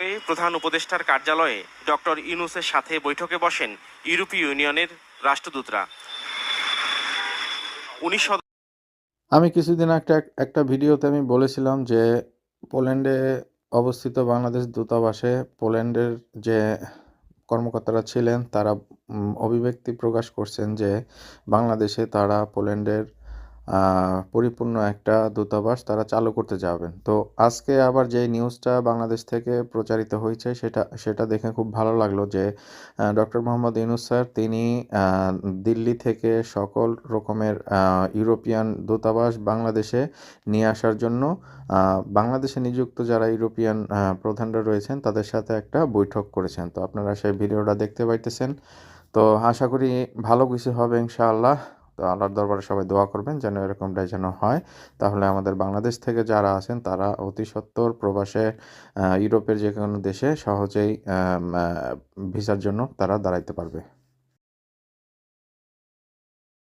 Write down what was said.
প্রধান উপদেষ্টার কার্যালয়ে ডক্টর ইউনুসের সাথে বৈঠকে বসেন ইউরোপীয় ইউনিয়নের রাষ্ট্রদূতরা। উনিশ আমি কিছুদিন একটা একটা ভিডিওতে আমি বলেছিলাম যে পোল্যান্ডে অবস্থিত বাংলাদেশ দূতাবাসে পোল্যান্ডের যে কর্মকর্তারা ছিলেন, তারা অভিব্যক্তি প্রকাশ করছেন যে বাংলাদেশে তারা পোল্যান্ডের পরিপূর্ণ একটা দূতাবাস তারা চালু করতে যাবেন। তো আজকে আবার যে নিউজটা বাংলাদেশ থেকে প্রচারিত হয়েছে সেটা সেটা দেখে খুব ভালো লাগল যে ডক্টর মোহাম্মদ ইউনুস স্যার তিনি দিল্লি থেকে সকল রকমের ইউরোপিয়ান দূতাবাস বাংলাদেশে নিয়ে আসার জন্য বাংলাদেশে নিযুক্ত যারা ইউরোপিয়ান প্রধানরা রয়েছেন তাদের সাথে একটা বৈঠক করেছেন। তো আপনারা সেই ভিডিওটা দেখতে পাইতেছেন। তো আশা করি ভালো কিছু হবে ইনশাআল্লাহ। তো আল্লাহর দরবারে সবাই দোয়া করবেন যেন এরকমটাই যেন হয়। তাহলে আমাদের বাংলাদেশ থেকে যারা আছেন, তারা অতি সত্তর প্রবাসে ইউরোপের যে কোনো দেশে সহজেই ভিসার জন্য তারা দাঁড়াইতে পারবে।